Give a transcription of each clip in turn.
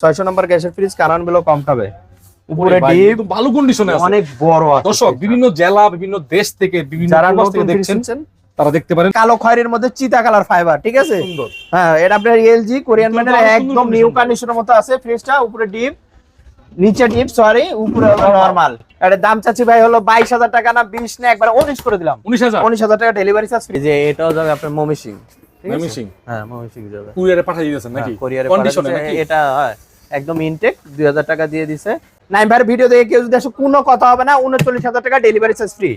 ছয়শো নম্বর গ্যাসের ফ্রিজ কারণগুলো কম খাবে। উপরে ডিপ ভালো কন্ডিশনে আছে। অনেক বড় আছে। দর্শক বিভিন্ন জেলা বিভিন্ন দেশ থেকে বিভিন্ন যারা থেকে দেখছেন দেখছেন তারা দেখতে পারেন। কালো খয়ের মধ্যে চিতা কালার ফাইবার ঠিক আছে? হ্যাঁ এটা আপনার এলজি কোরিয়ান ম্যানের একদম নিউ কন্ডিশনের মতো আছে ফ্রিজটা উপরে ডিপ নিচে ডিপ সরি উপরে নরমাল এটা দাম চাচ্ছি ভাই হলো বাইশ হাজার টাকা না বিশ না একবার উনিশ করে দিলাম। উনিশ হাজার? টাকা ডেলিভারি চার্জ ফ্রি যে এটাও যাবে আপনার মমি সিং ময়মনসিংহ। হ্যাঁ মমি সিং যাবে। কুরিয়ারে পাঠিয়ে দিয়েছেন নাকি? হ্যাঁ, কন্ডিশনে নাকি? এটা হয়, একদম ইনটেক দুই হাজার টাকা দিয়ে দিছে। নাইম ভাইয়ের ভিডিও দেখে কেউ যদি আসে কোনো কথা হবে না উনচল্লিশ হাজার টাকা ডেলিভারি চার্জ ফ্রি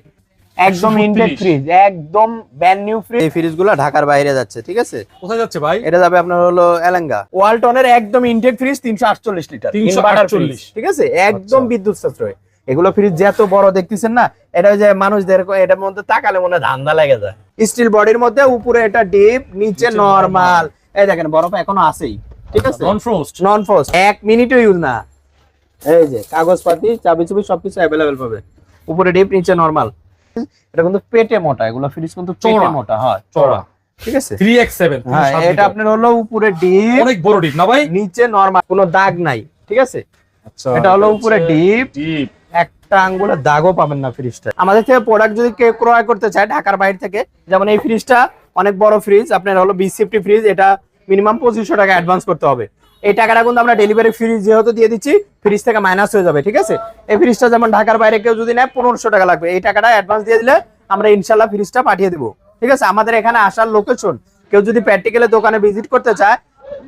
একদম ইনটেক ফ্রিজ একদম ব্র্যান্ড নিউ ফ্রিজ এই ফ্রিজগুলো ঢাকার বাইরে যাচ্ছে ঠিক আছে? কোথায় যাচ্ছে ভাই? এটা যাবে আপনার হলো এলাঙ্গা। ওয়ালটনের একদম ইনটেক ফ্রিজ তিনশো আটচল্লিশ লিটার 348 Inverter fridge, ঠিক আছে? একদম আচ্ছা। বিদ্যুৎ সাশ্রয়। এগুলো ফ্রিজ যে এত বড় দেখতেছেন না এটা ওই যে মানুষদের এটার মধ্যে তাকালে মনে ধান্দা লেগে যায়। স্টিল বডির মধ্যে উপরে এটা ডিপ নিচে নিচে নরমাল এই দেখেন বরফ এখনও আছেই। ঠিক আছে? নন ফ্রোস্ট নন এক মিনিটও ইউজ না। এই যে কাগজপাতি চাবি চুবি সবকিছু অ্যাভেলেবেল পাবে। উপরে ডিপ নিচে নরমাল এটা কিন্তু পেটে মোটা এগুলো ফ্রিজ কিন্তু পেটে মোটা হয়। চড়া ঠিক আছে? 3x7 হ্যাঁ এটা আপনার হলো উপরে ডিপ অনেক বড় ডিপ না ভাই? নিচে নরমাল কোনো দাগ নাই ঠিক আছে? আচ্ছা এটা হলো উপরে ডিপ ডিপ একটা আঙ্গুলের দাগও পাবেন না ফ্রিজটা আমাদের থেকে প্রোডাক্ট যদি কেউ ক্রয় করতে চায় ঢাকার বাইরে থেকে যেমন এই ফ্রিজটা অনেক বড় ফ্রিজ আপনার হলো বিশ ফিফটি ফ্রিজ এটা মিনিমাম পঁচিশশো টাকা অ্যাডভান্স করতে হবে। এই টাকাটা কিন্তু আমরা ডেলিভারি ফ্রিজ যেহেতু দিয়ে দিচ্ছি ফ্রিজ থেকে মাইনাস হয়ে যাবে, ঠিক আছে? এই ফ্রিজটা যেমন ঢাকার বাইরে কেউ যদি নেয়, পনেরোশো টাকা লাগবে। এই টাকাটা অ্যাডভান্স দিয়ে দিলে আমরা ইনশাল্লাহ ফ্রিজটা পাঠিয়ে দেবো, ঠিক আছে? আমাদের এখানে আসার লোকেশন কেউ যদি প্র্যাকটিক্যালে দোকানে ভিজিট করতে চায়,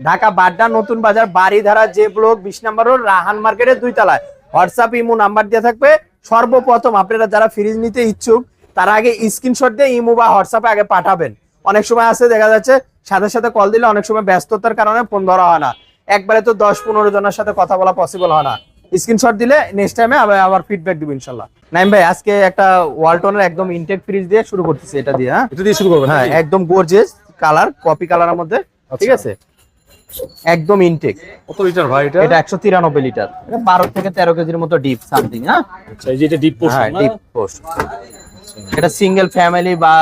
ঢাকা বাড্ডা নতুন বাজার বাড়িধারা যে ব্লক বিশ নম্বর রোড রাহান মার্কেটের দুই তলায় হোয়াটসঅ্যাপ ইমো নাম্বার দেওয়া থাকবে। সর্বপ্রথম আপনারা যারা ফ্রিজ নিতে ইচ্ছুক, তারা আগে স্ক্রিনশট দিয়ে ইমো বা হোয়াটসঅ্যাপে আগে পাঠাবেন। অনেক সময় আছে, দেখা যাচ্ছে সাথে সাথে কল দিলে অনেক সময় ব্যস্ততার কারণে ফোন ধরা হয় না। একবারে তো দশ পনেরো জনের সাথে কথা বলা পসিবল হয় না। স্ক্রিনশট দিলে নেক্সট টাইমে আবার আবার ফিডব্যাক দিব ইনশাল্লাহ। নাইম ভাই আজকে একটা ওয়ালটনের একদম ইনটেক ফ্রিজ দিয়ে শুরু করতেছি এটা দিয়ে হ্যাঁ? এটা দিয়ে শুরু করবেন হ্যাঁ একদম গর্জিয়াস কালার কপি কালারের মধ্যে ঠিক আচ্ছা। আছে? একদম ইনটেক কত লিটার ভাই এটা? এটা একশো তিরানব্বই লিটার এটা বারো থেকে তেরো কেজির মতো ডিপ সামথিং হ্যাঁ? আচ্ছা এই যে এটা ডিপ পোর্শন হ্যাঁ ডিপ পোস্ট এটা সিঙ্গেল ফ্যামিলি বা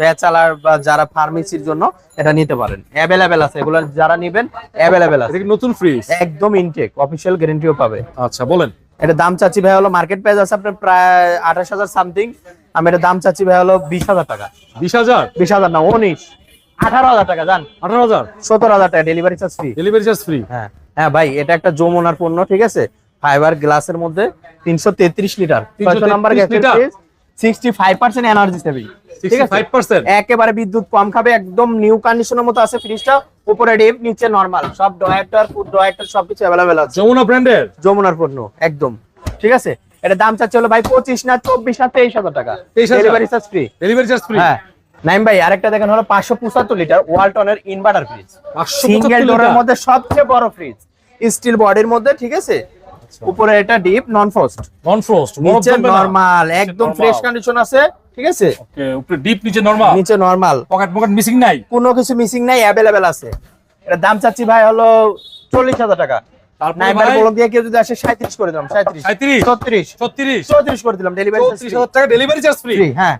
ব্যাচেলার বা যারা ফার্মেসির জন্য এটা নিতে পারেন। অ্যাভেলেবেল আছে এগুলো যারা নেবেন অ্যাভেলেবেল আছে। নতুন ফ্রিজ একদম ইনটেক অফিসিয়াল গ্যারান্টিও পাবে। আচ্ছা বলেন। এটা দাম চাচ্ছি ভাই হলো মার্কেট প্রাইস আছে আপনার প্রায় আঠাশ হাজার সামথিং আমি এটা দাম চাচ্ছি ভাই হলো বিশ হাজার টাকা। বিশ হাজার? বিশ হাজার না উনিশ। আঠারো হাজার টাকা জান। আঠারো হাজার? সতেরো হাজার টাকা delivery charge free delivery charge free হ্যাঁ হ্যাঁ ভাই এটা একটা যমুনার পণ্য ঠিক আছে? ফাইবার গ্লাসের মধ্যে তিনশো তেত্রিশ লিটার। ছয়শো নাম্বার গ্যাসের 65% এনার্জি সেভিং 65% একেবারে বিদ্যুৎ কম খাবে একদম নিউ কন্ডিশনের মতো আছে ফ্রিজটা উপরে ডেপ নিচে নরমাল সব ডয়ারটার ফুড ডয়েটার সবকিছু अवेलेबल আছে। যমুনা ব্র্যান্ডের যমুনার পণ্য একদম ঠিক আছে? এটা দাম চাচ্ছে হলো ভাই 25 না 24 না 23000 টাকা। Delivery charge free delivery charge free হ্যাঁ। নাইম ভাই আরেকটা দেখেন হলো 575 লিটার ওয়ালটনের ইনভার্টার ফ্রিজ সিঙ্গেল মধ্যে সবচেয়ে বড় ফ্রিজ স্টিল বডির মধ্যে ঠিক আছে? উপরে এটা deep non frost non frost নিচে নরমাল একদম ফ্রেশ কন্ডিশন আছে ঠিক আছে? ওকে উপরে ডিপ নিচে নরমাল নিচে নরমাল পকেট পকেট মিসিং নাই? কোনো কিছু মিসিং নাই অ্যাভেলেবেল আছে। এটা দাম চাচ্ছি ভাই হলো চল্লিশ হাজার টাকা। বলক দিয়ে কেউ যদি আসে সাঁত্রিশ করে দিলাম 37 ছত্রিশ। 36 চৌত্রিশ করে দিলাম ডেলিভারি হাজার টাকা ডেলিভারি চার্জ ফ্রি হ্যাঁ।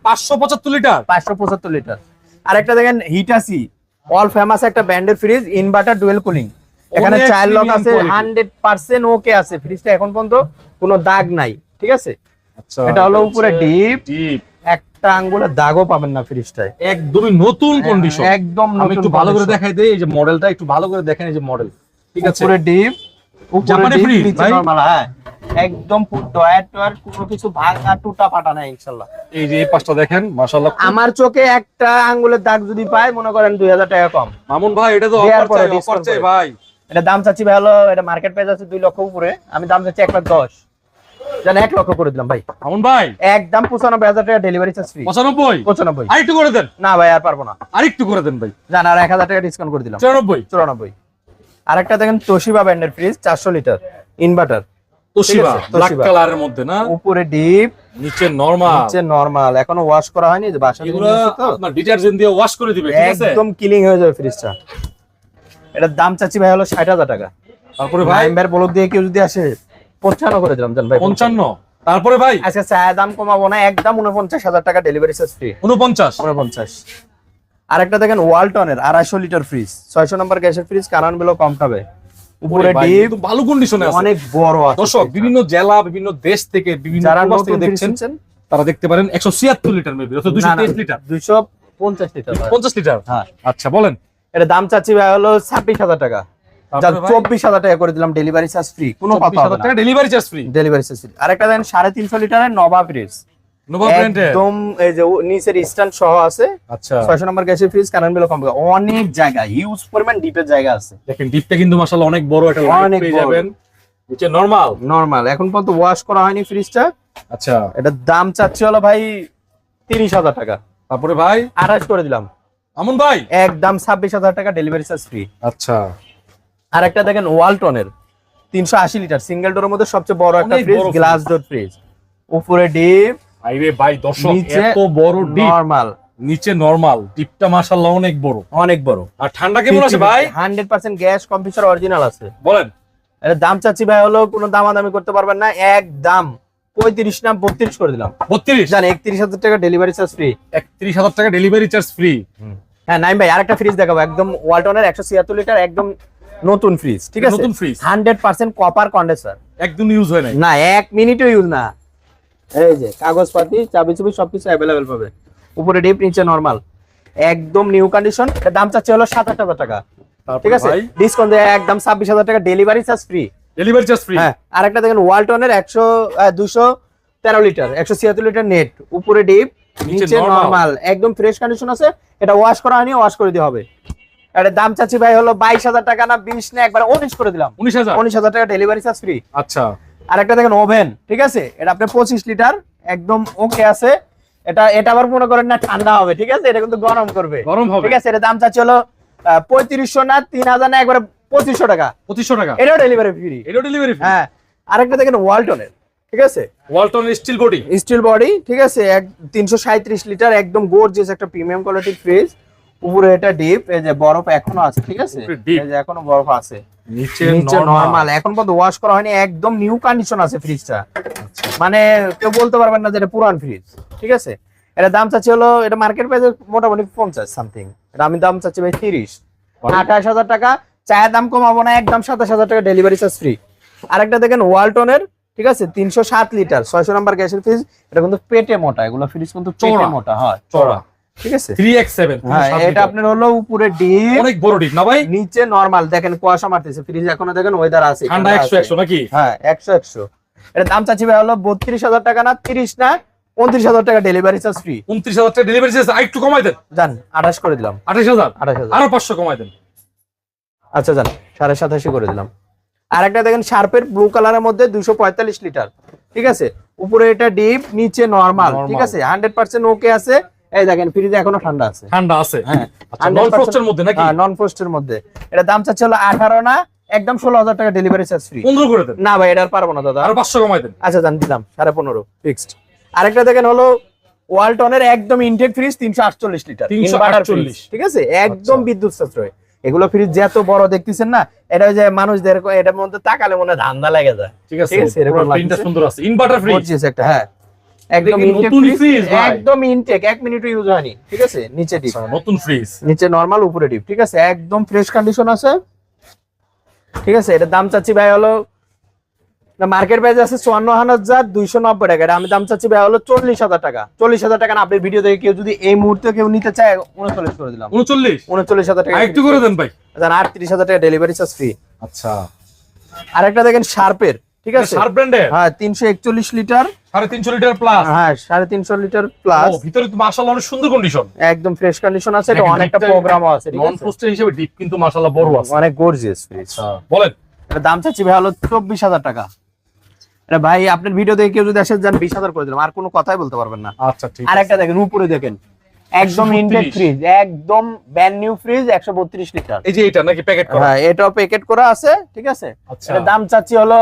লিটার লিটার আরেকটা দেখেন হিটাসি অল ফেমাস একটা ব্র্যান্ডের ফ্রিজ ইনভার্টার ডুয়েল কুলিং এখানে চাইল্ড লক আছে। হান্ড্রেড পার্সেন্ট ওকে আছে। ফ্রিজটা এখন পর্যন্ত কোনো দাগ নাই ঠিক আছে? আচ্ছা এটা হলো উপরে ডিপ ডিপ একটা আঙ্গুলের দাগও পাবেন না ফ্রিজটায় একদমই নতুন কন্ডিশন একদম আমি নতুন একটু ভালো করে দেখাই দেই এই যে মডেলটা একটু ভালো করে দেখেন এই যে মডেল ঠিক আছে? উপরে ডিপ উপরে জাপানি ডিপ নিচে নরমাল হ্যাঁ। একদম ডয়ার টয়ার কোনো কিছু ভাঙা টুটা নাই ইনশাল্লাহ। এই যে এই পাঁচটা দেখেন মাশাআল্লাহ আমার চোখে একটা আঙ্গুলের দাগ যদি পাই মনে করেন দুই হাজার টাকা কম। মামুন ভাই এটা তো অফার চাই অফার চাই ভাই। এটা দাম চাচ্ছি ভাই হলো এটা মার্কেট প্রাইস আছে দুই লক্ষ উপরে আমি দাম চাচ্ছি এক লাখ দশ। জান এক লক্ষ করে দিলাম ভাই। মামুন ভাই। একদম পঁচানব্বই হাজার টাকা ডেলিভারি চার্জ ফ্রি পঁচানব্বই? পঁচানব্বই। আরেকটু করে দেন। না ভাই আর পারব না। আরেকটু করে দেন ভাই। জান আর এক হাজার টাকা ডিসকাউন্ট করে দিলাম। চুরানব্বই? চুরানব্বই। আরেকটা দেখেন তোশিবা ব্র্যান্ডের ফ্রিজ চারশো লিটার ইনভার্টার তোশিবা? ব্ল্যাক কালারের মধ্যে না? উপরে ডিপ নিচে নরমাল নিচে নরমাল এখনও ওয়াশ করা হয়নি যে বাসা এগুলো। আপনার ডিটারজেন্ট দিয়ে ওয়াশ করে দিবে ঠিক আছে? একদম কিলিং হয়ে যাবে ফ্রিজটা এটার দাম চাচ্ছি ভাই হলো ষাট হাজার টাকা। তারপরে ভাই? ভাই বলক দিয়ে কেউ যদি আসে পঞ্চান্ন করে দিলাম জান ভাই পঞ্চান্ন? তারপরে ভাই? আজকে চায়ের দাম কমাবো না একদম উনপঞ্চাশ হাজার টাকা ডেলিভারি চার্জ ফ্রি উনপঞ্চাশ? উনপঞ্চাশ। আরেকটা দেখেন ওয়ালটনের আড়াইশো লিটার ফ্রিজ ছয়শো নম্বর গ্যাসের ফ্রিজ কারণগুলো কম খাবে। উপরে ডিপ ভালো কন্ডিশনে আছে। অনেক বড় আছে। দর্শক বিভিন্ন জেলা বিভিন্ন দেশ থেকে বিভিন্ন যারা থেকে দেখছেন তারা দেখতে পারেন একশো ছিয়াত্তর লিটার মেবি অর্থাৎ দুশো লিটার দুইশো পঞ্চাশ লিটার হয়। পঞ্চাশ লিটার হ্যাঁ। আচ্ছা বলেন। এটা দাম চাচ্ছি ভাই হলো ছাব্বিশ হাজার টাকা? চব্বিশ হাজার টাকা করে দিলাম ডেলিভারি চার্জ ফ্রি কোনো কথা না। Delivery charge free delivery charge free আরেকটা দেন সাড়ে তিনশো লিটারের নবা ফ্রিজ একদম এই যে নিচের স্ট্যান্ড সহ আছে। আচ্ছা। ছয়শো নম্বর গ্যাসের ফ্রিজ কারেন্ট বিল কম অনেক জায়গা হিউজ পরিমাণ ডিপের জায়গা আছে। দেখেন ডিপটা কিন্তু মাশাআল্লাহ অনেক বড় একটা অনেক পেয়ে যাবেন। নিচে নরমাল নর্মাল এখন পর্যন্ত ওয়াশ করা হয়নি ফ্রিজটা আচ্ছা। এটার দাম চাচ্ছি হলো ভাই তিরিশ হাজার টাকা। তারপরে ভাই? আঠাশ করে দিলাম। আমন ভাই? একদম ছাব্বিশ হাজার টাকা ডেলিভারি চার্জ ফ্রি আচ্ছা। আর একটা দেখেন ওয়ালটনের তিনশো আশি লিটার সিঙ্গেল ডোরের মধ্যে সবচেয়ে বড় একটা ফ্রিজ গ্লাস ডোর ফ্রিজ উপরে ডিপ আইরে ভাই দর্শক নিচে এত বড় ডিপ নর্মাল নিচে নরমাল ডিপটা মাশাআল্লাহ অনেক বড়। অনেক বড়। আর ঠান্ডা কেমন আছে ভাই? Hundred percent gas computer original আছে। বলেন। এর দাম চাচ্ছি ভাই হলো কোনো দামাদামি করতে পারবেন না এক দাম পঁয়ত্রিশ না বত্রিশ করে দিলাম। বত্রিশ? জান একত্রিশ হাজার টাকা ডেলিভারি চার্জ ফ্রি একত্রিশ হাজার টাকা ডেলিভারি চার্জ ফ্রি হ্যাঁ নাইম ভাই আরেকটা ফ্রিজ দেখাবো। একদম ওয়ালটনের একশো ছিয়াত্তর লিটার একদম নতুন ফ্রিজ ঠিক আছে? নতুন fridge? Hundred percent copper condenser একদম ইউজ হয় নাই। না এক মিনিটও ইউজ না। এই যে কাগজপাতি চাবি চুবি সবকিছু অ্যাভেলেবেল পাবে। উপরে ডিপ নিচে নরমাল একদম নিউ কন্ডিশন দাম চাচ্ছে হলো সাত আট হাজার টাকা। ঠিক আছে? ডিসকাউন্ট দিয়ে একদম ছাব্বিশ হাজার টাকা delivery charge free delivery charge free হ্যাঁ আরেকটা দেখেন ওয়ালটনের একশো দুশো তেরো লিটার একশো ছিয়াত্তর লিটার নেট উপরে ডিপ নিচে নরমাল একদম ফ্রেশ কন্ডিশন আছে এটা ওয়াশ করা হয়নি ওয়াশ করে দিতে হবে। এটা দাম চাচ্ছি ভাই হলো বাইশ হাজার টাকা না বিশ না একবার উনিশ করে দিলাম। উনিশ হাজার? উনিশ হাজার টাকা ডেলিভারি চার্জ ফ্রি আচ্ছা। আরেকটা দেখেন ওভেন ঠিক আছে? এটা আপনার পঁচিশ লিটার একদম ওকে আছে। এটা এটা আবার মনে করেন না ঠান্ডা হবে ঠিক আছে? এটা কিন্তু গরম করবে। গরম হবে। ঠিক আছে? এটা দাম চাচ্ছি হলো পঁয়ত্রিশশো না তিন হাজার না একবারে পঁচিশশো টাকা। পঁচিশশো টাকা? এটাও ডেলিভারি ফ্রি এটাও ডেলিভারি ফ্রি হ্যাঁ। আরেকটা দেখেন ওয়ালটনের ঠিক আছে? Walton steel body steel body ঠিক আছে? এক তিনশো লিটার একদম গোর্জিয়াস একটা প্রিমিয়াম কোয়ালিটির ফ্রিজ উপরে এটা ডিপ এই যে বরফ এখনও আছে ঠিক আছে? এই যে এখনও বরফ আছে। নিচে নরমাল নরমাল এখন পর্যন্ত ওয়াশ করা হয়নি একদম নিউ কন্ডিশন আছে ফ্রিজটা মানে কেউ বলতে পারবেন না যে এটা পুরান ফ্রিজ ঠিক আছে? এটা দাম চাচ্ছি হলো এটা মার্কেট প্রাইস মোটামুটি পঞ্চাশ সামথিং এটা আমি দাম চাচ্ছি ভাই তিরিশ। আঠাশ হাজার টাকা চায়ের দাম কমাবো না একদম সাতাশ হাজার টাকা ডেলিভারি চার্জ ফ্রি আরেকটা দেখেন ওয়ালটনের ঠিক আছে? তিনশো সাত লিটার। ছয়শো নাম্বার গ্যাসের ফ্রিজ এটা কিন্তু পেটে মোটা এগুলো ফ্রিজ কিন্তু পেটে মোটা হয় চড়া। ঠিক আছে? থ্রি এক্স সেভেন হ্যাঁ এটা আপনার হলো উপরে ডিপ অনেক বড় ডিপ না ভাই? নিচে নরমাল দেখেন কুয়াশা মারতেছে ফ্রিজ এখনও দেখেন ওয়েদার আছে ঠান্ডা ঠান্ডা একশো একশো নাকি? হ্যাঁ একশো একশো। এটা দাম চাচ্ছি ভাই হলো বত্রিশ হাজার টাকা না তিরিশ না উনত্রিশ হাজার টাকা ডেলিভারি চার্জ ফ্রি উনত্রিশ হাজার টাকা ডেলিভারি চার্জ একটু কমাই দেন। জান আঠাশ করে দিলাম। আঠাশ হাজার? আঠাশ হাজার। আরও পাঁচশো কমাই দেন। আচ্ছা জান সাড়ে সাতাশি করে দিলাম। আর একটা দেখেন শার্পের ব্লু কালারের মধ্যে পঁয়তাল্লিশ লিটার। ঠিক আছে? উপরে এটা ডিপ নিচে নরমাল। ঠিক আছে? হান্ড্রেড পার্সেন্ট ওকে আছে। এই দেখেন ফ্রিজে এখনও ঠান্ডা আছে। ঠান্ডা আছে। হ্যাঁ। আচ্ছা নন ফ্রস্টের মধ্যে নাকি? নন পোস্টের মধ্যে। এটা দাম চাচ্ছে হলো আঠারো না একদম ষোলো হাজার টাকা ডেলিভারি চার্জ ফ্রি পনেরো করে দেন। না ভাই এটা আর পারব না দাদা। আরও পাঁচশো কমাই দেন। আচ্ছা জান দিলাম সাড়ে পনেরো। ফিক্সড আরেকটা দেখেন হলো ওয়ালটনের একদম ইনটেক ফ্রিজ তিনশো আটচল্লিশ লিটার। 348 Inverter fridge, ঠিক আছে? একদম আচ্ছা। বিদ্যুৎ সাশ্রয়। এগুলো ফ্রিজ যে এত বড় দেখতেছেন না এটা ওই যে মানুষদের এটার মধ্যে তাকালে মনে ধান্দা লাগে যায়। ঠিক আছে প্রিন্টটা সুন্দর আছে। ইনভার্টার ফ্রিজ আছে একটা হ্যাঁ। একদম নতুন ফ্রিজ একদম ইনটেক এক মিনিটও ইউজ হয়নি। ঠিক আছে নিচে ডিপ নতুন ফ্রিজ নিচে নরমাল উপরে ডিপ ঠিক আছে একদম ফ্রেশ কন্ডিশন আছে। ঠিক আছে এটা দাম চাচ্ছি ভাই হলো মার্কেট প্রাইস আছে চুয়ান্ন হাজার দুইশো নব্বই টাকা আমি দাম চাচ্ছি ভাই হলো চল্লিশ হাজার টাকা। চল্লিশ হাজার টাকা আপনি ভিডিও দেখে কেউ যদি এই মুহূর্তে কেউ নিতে চায় উনচল্লিশ করে দিলাম। উনচল্লিশ? উনচল্লিশ হাজার টাকা। একটু করে দেন ভাই। আটত্রিশ হাজার টাকা ডেলিভারি চার্জ ফ্রি আচ্ছা। আরেকটা দেখেন শার্পের ঠিক আছে? সার ব্র্যান্ডের হ্যাঁ তিনশো একচল্লিশ লিটার। সাড়ে তিনশো লিটার প্লাস হ্যাঁ সাড়ে তিনশো লিটার প্লাস ভিতরে তো মাশাআল্লাহ অনেক সুন্দর কন্ডিশন একদম ফ্রেশ কন্ডিশন আছে এটা অনেকটা প্রোগ্রামও আছে নন? ফ্রস্টের হিসেবে ডিপ কিন্তু মাশাআল্লাহ বড় আছে। অনেক গর্জিয়াস ফ্রিজ বলেন। দাম চাচ্ছি ভাই হলো চব্বিশ হাজার টাকা। এটা ভাই আপনার ভিডিও দেখে কেউ যদি আসে যান বিশ হাজার করে দিলাম। আর কোনো কথাই বলতে পারবেন না। আচ্ছা ঠিক আর একটা দেখেন উপরে দেখেন। একদম 132 ইনটেক ফ্রিজ একদম ব্যান্ড নিউ ফ্রিজ একশো বত্রিশ লিটার এই যে এটা নাকি প্যাকেট করা? হ্যাঁ এটাও প্যাকেট করা আছে ঠিক আছে? আচ্ছা। এটা দাম চাচ্ছি হলো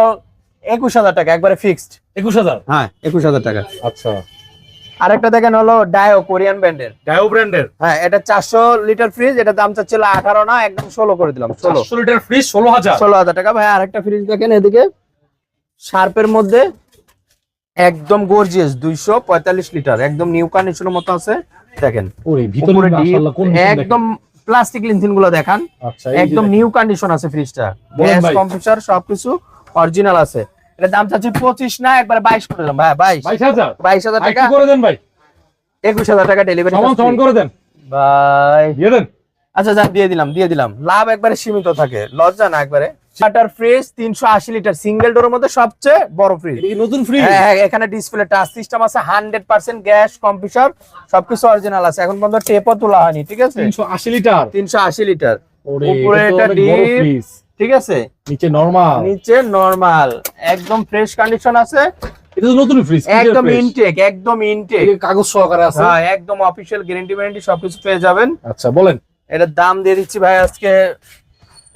একুশ হাজার টাকা একবারে ফিক্সড একুশ হাজার? হ্যাঁ একুশ হাজার টাকা। আচ্ছা। আরেকটা দেখেন হলো ডায়ো কোরিয়ান ব্র্যান্ডের ডায়ো ব্র্যান্ডের হ্যাঁ এটা চারশো লিটার ফ্রিজ এটা দাম চাচ্ছিল আঠারো না একদম ষোলো করে দিলাম ষোলো। ষোলো লিটার ফ্রিজ ষোলো হাজার? ষোলো হাজার টাকা। ভাই আরেকটা ফ্রিজ দেখেন এদিকে। শার্পের মধ্যে একদম গর্জিয়াস দুইশো পঁয়তাল্লিশ লিটার একদম নিউ কন্ডিশনের মতো আছে। দেখেন একদম প্লাস্টিক লিনথিনগুলো দেখান। আচ্ছা একদম নিউ কন্ডিশন আছে ফ্রিজটা গ্যাস। কম্পিউটার সবকিছু অরিজিনাল আছে। এটা দাম চাচ্ছে পঁচিশ না একবারে বাইশ করে দিলাম। ভাই বাইশ। বাইশ হাজার? টাকা। করে দেন ভাই। একুশ হাজার টাকা ডেলিভারি করে দেন। ভাই। দেন। আচ্ছা যান দিয়ে দিলাম দিয়ে দিলাম। লাভ একবারে সীমিত থাকে। লজ্জা না একবারে। শাটার ফ্রিজ তিনশো আশি লিটার। সিঙ্গেল ডোরের মধ্যে সবচেয়ে বড় ফ্রিজ এটা কি নতুন ফ্রি হ্যাঁ হ্যাঁ এখানে ডিসপ্লে টাচ সিস্টেম আছে হান্ড্রেড পার্সেন্ট গ্যাস কম্পিউটার সবকিছু অরিজিনাল আছে। এখন পর্যন্ত টেপও তোলা হয়নি ঠিক আছে? তিনশো আশি লিটার? তিনশো আশি লিটার। উপরে এটা। ফ্রিজ ঠিক আছে? নিচে নরমাল নিচে নরমাল একদম ফ্রেশ কন্ডিশন আছে। এটা তো নতুন ফ্রিজ একদম ইনটেক একদম ইনটেক কাগজ সহকারে আছে। হ্যাঁ একদম অফিসিয়াল গ্যারান্টি ওয়ারেন্টি সবকিছু পেয়ে যাবেন। আচ্ছা বলেন। এটার দাম দিয়ে দিচ্ছি ভাই আজকে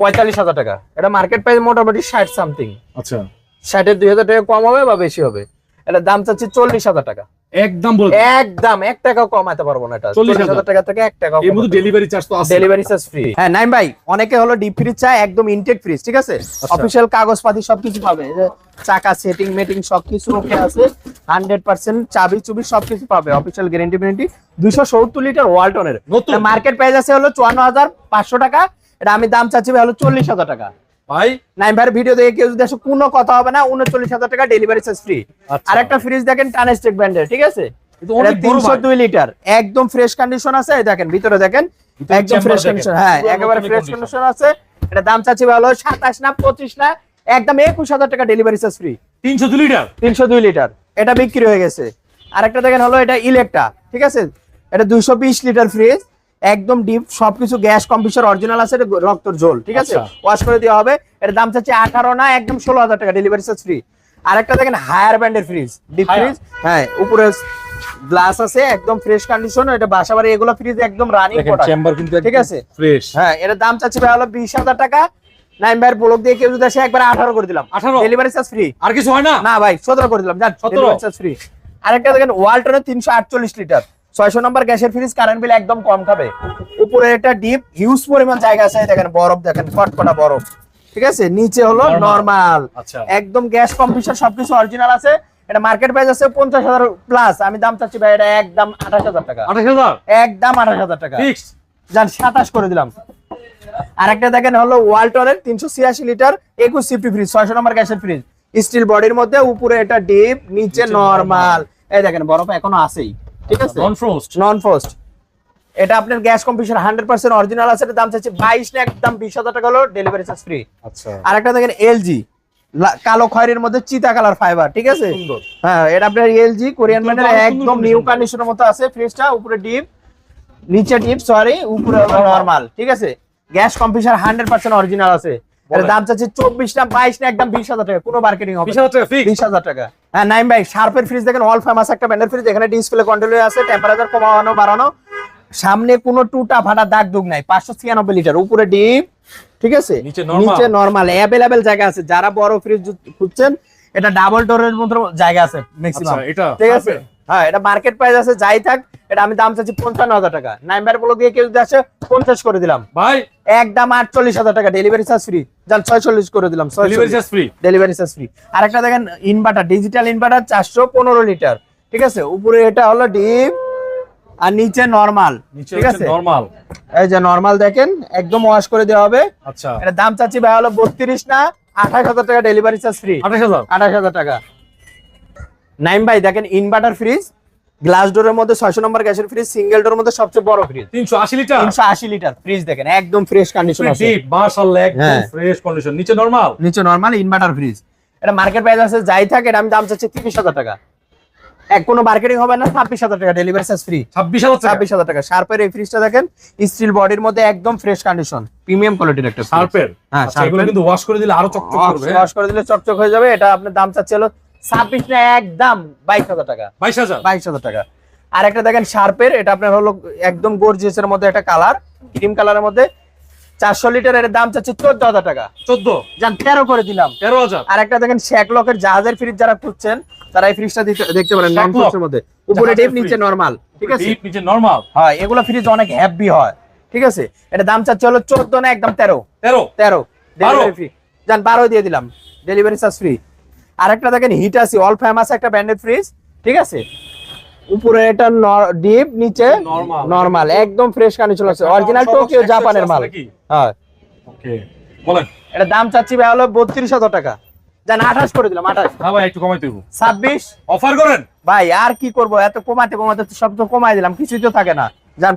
পঁয়তাল্লিশ হাজার টাকা। এটা মার্কেট প্রাইস মোটামুটি ষাট সামথিং আচ্ছা। ষাটের দুই হাজার টাকা কম হবে বা বেশি হবে? এটার দাম চাচ্ছি চল্লিশ হাজার টাকা। একদম একদম এক টাকাও কমাতে পারব না এটা। চল্লিশ হাজার। টাকা থেকে এক টাকা ডেলিভারি চার্জ তো ডেলিভারি চার্জ ফ্রি হ্যাঁ নাইম ভাই অনেকে হলো ডিপ ফ্রিজ চায় একদম ইনটেক ফ্রিজ ঠিক আছে? আচ্ছা। অফিসিয়াল কাগজপাতি সবকিছু পাবে। চাকা সেটিং মেটিং সবকিছু ওকে আছে। হান্ড্রেড পার্সেন্ট চাবি চুবি সবকিছু পাবে অফিসিয়াল গ্যারেন্টি ওয়ারেন্টি দুইশো সত্তর লিটার ওয়ালটনের মার্কেট প্রাইস আছে হলো চুয়ান্ন হাজার পাঁচশো টাকা। এটা আমি দাম চাচ্ছি ভাই হলো চল্লিশ হাজার টাকা। ভাই? নাইম ভাইয়ের ভিডিও দেখে কেউ যদি আসে কোনো কথা হবে না উনচল্লিশ হাজার টাকা ডেলিভারি চার্জ ফ্রি। আর একটা ফ্রিজ দেখেন টানেস্টেক ব্র্যান্ডের ঠিক আছে? এটা অনেক তিনশো দুই লিটার একদম ফ্রেশ কন্ডিশন আছে দেখেন ভিতরে দেখেন একদম ফ্রেশ কন্ডিশন হ্যাঁ একেবারে ফ্রেশ কন্ডিশন আছে। এটা দাম চাচ্ছি ভালো সাতাশ না পঁচিশ না একদম একুশ হাজার টাকা ডেলিভারি চার্জ ফ্রি তিনশো দুই লিটার তিনশো দুই লিটার এটা বিক্রি হয়ে গেছে। আরেকটা দেখেন হলো এটা ইলেকট্রা ঠিক আছে? এটা দুইশো বিশ লিটার ফ্রিজ একদম ডিপ সবকিছু গ্যাস কম্পিউটার অরিজিনাল আছে রক্তর ঝোল ঠিক আছে? আচ্ছা। ওয়াশ করে দেওয়া হবে। এটা দাম চাচ্ছে আঠারো না একদম ষোলো হাজার টাকা ডেলিভারি চার্জ ফ্রি আরেকটা দেখেন হায়ার ব্যান্ডের ফ্রিজ ডিপ ফ্রিজ হ্যাঁ উপরে গ্লাস আছে একদম ফ্রেশ কন্ডিশন এটা বাসা বাড়ি এগুলো ফ্রিজ একদম রানিং চেম্বার কিন্তু ঠিক আছে। ফ্রেশ হ্যাঁ এটার দাম চাচ্ছে ভাই হলো বিশ হাজার টাকা। নাইন ভাইয়ের ব্লক দিয়ে কেউ যদি আসে একবার আঠারো করে দিলাম। 18? ডেলিভারি চার্জ ফ্রি আর কিছু হয় না? না ভাই সতেরো করে দিলাম যান 17? ডেলিভারি চার্জ ফ্রি আরেকটা দেখেন ওয়ালটনের তিনশো আটচল্লিশ লিটার ছয়শো নম্বর গ্যাসের ফ্রিজ কারেন্ট বিল একদম কম খাবে। উপরে একটা ডিপ হিউজ পরিমাণ জায়গা আছে দেখেন বরফ দেখেন কটকটা বরফ। ঠিক আছে? নিচে হলো। নর্মাল আচ্ছা। একদম গ্যাস কম্পিউটার সবকিছু অরিজিনাল আছে। এটা মার্কেট প্রাইস আছে পঞ্চাশ হাজার প্লাস আমি দাম চাচ্ছি ভাই এটা একদম আঠাশ হাজার টাকা। আঠাশ হাজার? একদম আঠাশ হাজার টাকা। যান সাতাশ করে দিলাম। আরেকটা দেখেন হলো ওয়ালটনের তিনশো ছিয়াশি লিটার একুশ সিফটি ফ্রিজ ছয়শো নম্বর গ্যাসের ফ্রিজ স্টিল বডির মধ্যে উপরে এটা ডিপ নিচে নিচে নরমাল এই দেখেন বরফ এখনও আছেই। ঠিক আছে? নন ফ্রোস্ট নন ফোস্ট এটা আপনার gas computer hundred percent original আছে দাম চাচ্ছে বাইশ না একদম বিশ হাজার টাকা হলো ডেলিভারি চার্জ ফ্রি আচ্ছা। আরেকটা দেখেন এলজি কালো খয়ের মধ্যে চিতা কালার ফাইবার ঠিক আছে? হ্যাঁ এটা আপনার এলজি কোরিয়ান আরও সুন্দর একদম নিউ। কন্ডিশনের মতো আছে ফ্রিজটা উপরে ডিপ নিচে ডিপ সরি উপরে নরমাল ঠিক আছে? Gas computer hundred percent original আছে। দাম চাচ্ছে চব্বিশ না বাইশ না একদম বিশ হাজার টাকা। কোনো মার্কেটিং হবে বিশ হাজার টাকা হ্যাঁ নাইম ভাই শার্পের ফ্রিজ দেখেন অল ফেমাস একটা ব্র্যান্ডের ফ্রিজ এখানে ডিসপ্লে কন্ট্রোল আছে টেম্পারেচার কমানো বাড়ানো। সামনে কোনো টুটা ফাটা দাগ দুগ নাই পাঁচশো ছিয়ানব্বই লিটার উপরে ডিপ ঠিক আছে? নিচে। নর্মাল অ্যাভেলেবেল জায়গা আছে। যারা বড় ফ্রিজ খুঁজছেন এটা ডাবল ডোরের মতো জায়গা আছে ম্যাক্সিমাম আচ্ছা এটা ঠিক আছে? হ্যাঁ এটা মার্কেট প্রাইস আছে যাই থাক এটা আমি দাম চাচ্ছি পঞ্চান্ন হাজার টাকা। নাইম্বার বলে দিয়ে কেউ যদি আসে পঞ্চাশ করে দিলাম। ভাই। একদম আটচল্লিশ হাজার টাকা ডেলিভারি চার্জ ফ্রি যান ছয়চল্লিশ করে দিলাম delivery charge free delivery charge free আরেকটা দেখেন ইনভার্টার ডিজিটাল ইনভার্টার চারশো পনেরো লিটার ঠিক আছে? উপরে এটা হলো ডিপ আর নিচে নর্মাল ঠিক আছে? নরমাল এই যে নর্মাল দেখেন একদম ওয়াশ করে দেওয়া হবে। আচ্ছা। এটা দাম চাচ্ছি ভাই হলো বত্রিশ না আঠাশ হাজার টাকা ডেলিভারি চার্জ ফ্রি আঠাশ হাজার। আঠাশ হাজার টাকা। নাইম ভাই দেখেন ইনভার্টার ফ্রিজ গ্লাস ডোরের মধ্যে ছয়শো নম্বর গ্যাসের ফ্রিজ সিঙ্গেল ডোরের মধ্যে সবচেয়ে বড় ফ্রিজ তিনশো আশি লিটার তিনশো আশি লিটার ফ্রিজ দেখেন একদম ফ্রেশ কন্ডিশন আছে। ডিপ একদম। ফ্রেশ কন্ডিশন নিচে নরমাল নিচে নর্মাল ইনভার্টার ফ্রিজ এটা মার্কেট প্রাইস আছে যাই থাকে এটা আমি দাম চাচ্ছি তিরিশ হাজার টাকা। এক কোনো মার্কেটিং হবে না ছাব্বিশ হাজার টাকা ডেলিভারি চার্জ ফ্রি ছাব্বিশ হাজার টাকা? ছাব্বিশ হাজার টাকা। শার্পের এই ফ্রিজটা দেখেন স্টিল বডির মধ্যে একদম ফ্রেশ কন্ডিশন প্রিমিয়াম কোয়ালিটির একটা শার্পের হ্যাঁ, আচ্ছা, শার্পের। কিন্তু ওয়াশ করে দিলে আরও চকচক করবে। ওয়াশ করে দিলে চকচক হয়ে যাবে। এটা আপনার দাম চাচ্ছে হলো ছাব্বিশ না একদম বাইশ হাজার টাকা। বাইশ হাজার? বাইশ হাজার টাকা। আর একটা দেখেন শার্পের এটা আপনার হলো একদম গর্জিয়াস এর মধ্যে একটা কালার ক্রিম কালারের মধ্যে চারশো লিটারের দাম চাচ্ছে চোদ্দ হাজার টাকা। চোদ্দ? যান তেরো করে দিলাম। তেরো হাজার? আর একটা দেখেন শ্যাকলকের জাহাজের ফ্রিজ যারা খুঁজছেন তারা এই ফ্রিজটা দেখতে পারেন নন? ফোর্সের মধ্যে। উপরে ডিপ নিচে নরমাল ঠিক আছে? ডিপ নিচে নরমাল হয় এগুলো ফ্রিজ অনেক হ্যাপি হয় ঠিক আছে? এটা দাম চাচ্ছে হলো চোদ্দ না একদম তেরো। তেরো? তেরো? ডেলিভারি ফ্রি যান বারো দিয়ে দিলাম। ডেলিভারি চার্জ ফ্রি আর একটা দেখেন হিট আছে অল ফেমাস একটা ব্র্যান্ডেড ফ্রিজ ঠিক আছে? উপরে এটা ডিপ নিচে. নরমাল একদম ফ্রেশ কন্ডিশন আছে। আচ্ছা, অরিজিনাল টোকিও জাপানের মাল। হ্যাঁ। ওকে বলেন। এটা দাম চাচ্ছি ভাই হলো বত্রিশ হাজার টাকা। জান আঠাশ করে দিলাম আঠাশ। হ্যাঁ ভাই একটু কমাই দেবো। ছাব্বিশ। অফার করেন? ভাই আর কি করব? এত কমাতে কমাতে সব তো কমাই দিলাম কিছুই তো থাকে না।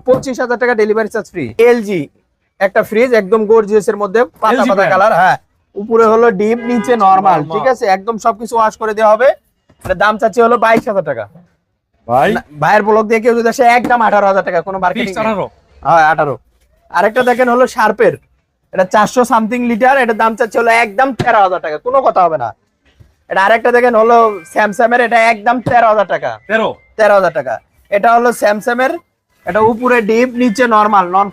পঁচিশ হাজার টাকা ডেলিভারি চার্জ ফ্রি এলজি একটা ফ্রিজ একদম গর্জিয়াস এর মধ্যে পাতা পাতা কালার হ্যাঁ। উপরে হলো ডিপ নিচে নরমাল ঠিক আছে? একদম সবকিছু ওয়াশ করে দেওয়া হবে। এটার দাম চাচ্ছি হলো বাইশ হাজার টাকা। ভাই? ভাইয়ের ব্লক দিয়ে কেউ যদি আসে একদম আঠারো হাজার টাকা কোনো মার্কেটিং আঠারো? হ্যাঁ আঠারো। আরেকটা দেখেন হলো শার্পের এটা চারশো সামথিং লিটার এটা দাম চাচ্ছে হলো একদম তেরো হাজার টাকা। কোনো কথা হবে না। এটা আরেকটা দেখেন হলো স্যামসাং এর এটা একদম তেরো হাজার টাকা। তেরো? তেরো হাজার টাকা। এটা হলো স্যামসাং এর এটা উপরে ডিপ নিচে নরমাল নন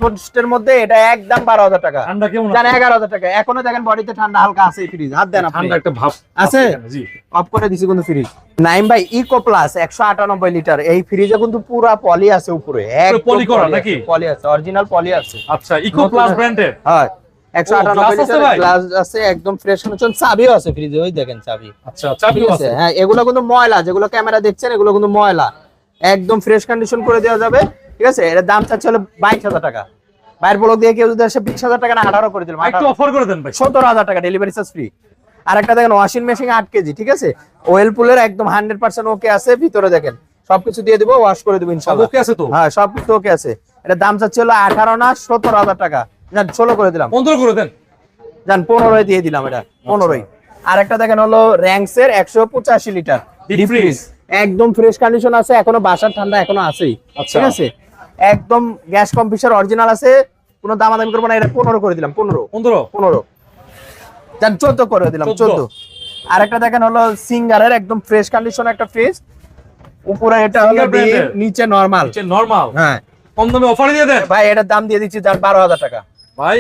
মধ্যে এটা একদম বারো হাজার টাকা। ঠান্ডা কেমন টাকা। এখনও দেখেন বডিতে ঠান্ডা হালকা আছে ফ্রিজ হাত দেন আপনি। ঠান্ডা একটা ভাব আছে? জি। অফ করে দিছি কিন্তু ফ্রিজ নাইম ভাই ইকো প্লাস একশো আটানব্বই লিটার এই ফ্রিজে কিন্তু পুরা পলি আছে উপরে। poly করা নাকি? পলি আছে অরিজিনাল পলি আছে। আচ্ছা ইকো প্লাস ব্র্যান্ডের হয়। লিটার গ্লাস আছে একদম ফ্রেশ কন্ডিশন চাবিও আছে ফ্রিজে ওই দেখেন চাবি। আচ্ছা চাবিও আছে? আছে। হ্যাঁ এগুলো কিন্তু ময়লা যেগুলো ক্যামেরা দেখছেন এগুলো কিন্তু ময়লা। একদম ফ্রেশ কন্ডিশন করে দেওয়া যাবে। ঠিক আছে? এর দাম চাচ্ছে হলো বাইশ হাজার টাকা। বাইরের ব্লক দিয়ে কেউ যদি আসে বিশ হাজার টাকা না আঠারো করে দিলাম একটু অফার করে দেন ভাই। সতেরো হাজার টাকা ডেলিভারি চার্জ ফ্রি আর একটা দেখেন ওয়াশিং মেশিন আট কেজি ঠিক আছে? ওয়েল পুলের একদম হান্ড্রেড পার্সেন্ট ওকে আছে ভিতরে দেখেন সবকিছু দিয়ে দিবো ওয়াশ করে দিবো ইনশাল্লাহ। ওকে আছে তো? হ্যাঁ সবকিছু ওকে আছে। এটা দাম চাচ্ছে হলো আঠারো না সতেরো হাজার টাকা। যান ষোলো করে দিলাম। পনেরো করে দেন। যান পনেরোই দিয়ে দিলাম এটা পনেরোই। আর একটা দেখেন হলো র্যাঙ্কস এর একশো পঁচাশি লিটার। একদম ফ্রেশ কন্ডিশন আছে এখনও বাসার ঠান্ডা এখনও আছেই। আচ্ছা। ঠিক আছে? একদম গ্যাস কম্পিউটার অরিজিনাল আছে। কোনো দামাদামি করব না এটা পনেরো করে দিলাম পনেরো। পনেরো? পনেরো। যান চোদ্দ করে দিলাম 14 চোদ্দ। আর একটা দেখেন হলো সিঙ্গারের একদম ফ্রেশ কন্ডিশন একটা ফ্রিজ উপরে এটা হলো? নিচে নরমাল নরমাল হ্যাঁ। কম দামে অফার দিয়ে দেন? ভাই এটার দাম দিয়ে দিচ্ছি যার বারো হাজার টাকা। ভাই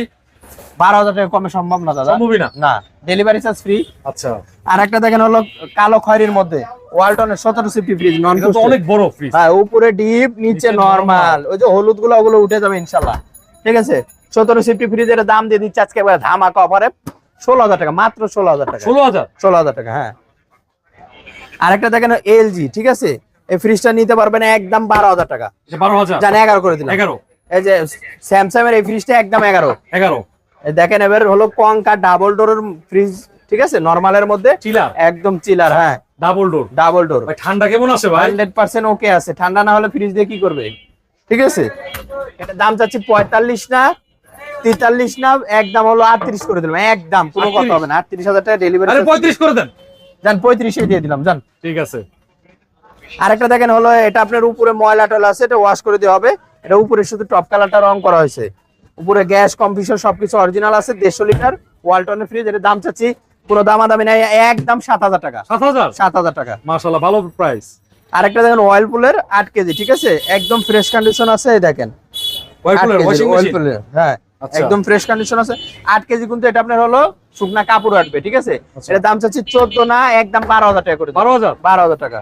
বারো হাজার টাকা কমে সম্ভব না দাদা। সম্ভবই না? না ডেলিভারি চার্জ ফ্রি আচ্ছা। আর একটা দেখেন হলো কালো খয়েরির মধ্যে ওয়ালটনের সতেরো সিফটি ফ্রিজ নন অনেক বড় ফ্রিজ হ্যাঁ উপরে ডিপ নিচে নরমাল ওই যে হলুদগুলো ওগুলো উঠে যাবে ইনশাল্লাহ ঠিক আছে? সতেরো সিফটি ফ্রিজের দাম দিয়ে দিচ্ছে আজকে একবার ধামাকা অফারে ষোলো হাজার টাকা মাত্র ষোলো হাজার টাকা। ষোলো হাজার? ষোলো হাজার টাকা হ্যাঁ। আরেকটা দেখেন এলজি ঠিক আছে? এই ফ্রিজটা নিতে পারবেন একদম বারো হাজার টাকা। বারো হাজার? জান এগারো করে দিলাম। এগারো। এই যে স্যামসাং এর এই ফ্রিজটা একদম এগারো। এগারো। দেখেন এবার হলো কঙ্কা ডাবল ডোরের ফ্রিজ ঠিক আছে? নর্মালের মধ্যে। চিলার একদম চিলার হ্যাঁ। ডাবল ডোর ডাবল ডোর ভাই ঠান্ডা কেমন আছে ভাই? হান্ড্রেড পার্সেন্ট ওকে আছে। ঠান্ডা না হলে ফ্রিজ দিয়ে কি করবে? ঠিক আছে? এটা দাম চাচ্ছি পঁয়তাল্লিশ না তেতাল্লিশ না একদম হলো আটত্রিশ করে দিলাম। একদম কোনো কথা হবে না। আটত্রিশ হাজার টাকা ডেলিভারি আরে পঁয়ত্রিশ করে দেন। যান পঁয়ত্রিশে দিয়ে দিলাম যান। ঠিক আছে। আরেকটা দেখেন হলো এটা আপনার উপরে ময়লা টয়লা আছে এটা ওয়াশ করে দেওয়া হবে। এটা উপরে শুধু টপ কালারটা রং করা হয়েছে। উপরে গ্যাস কম্পিউটার সবকিছু অরিজিনাল আছে দেড়শো লিটার ওয়ালটনের ফ্রিজ এটা দাম চাচ্ছি কোনো দামাদামি নাই একদম সাত হাজার টাকা। সাত হাজার? সাত হাজার টাকা। মার্শাল্লাহ ভালো প্রাইস আরেকটা দেখেন অয়েল পুলের আট কেজি ঠিক আছে? একদম ফ্রেশ কন্ডিশন আছে দেখেন। এর, হ্যাঁ আচ্ছা। একদম ফ্রেশ কন্ডিশন আছে। আট কেজি কিন্তু এটা আপনার হলো শুকনা কাপড় আটবে ঠিক আছে? আচ্ছা। এটা দাম চাচ্ছি চোদ্দ না একদম বারো হাজার টাকা করে বারো হাজার? বারো হাজার টাকা।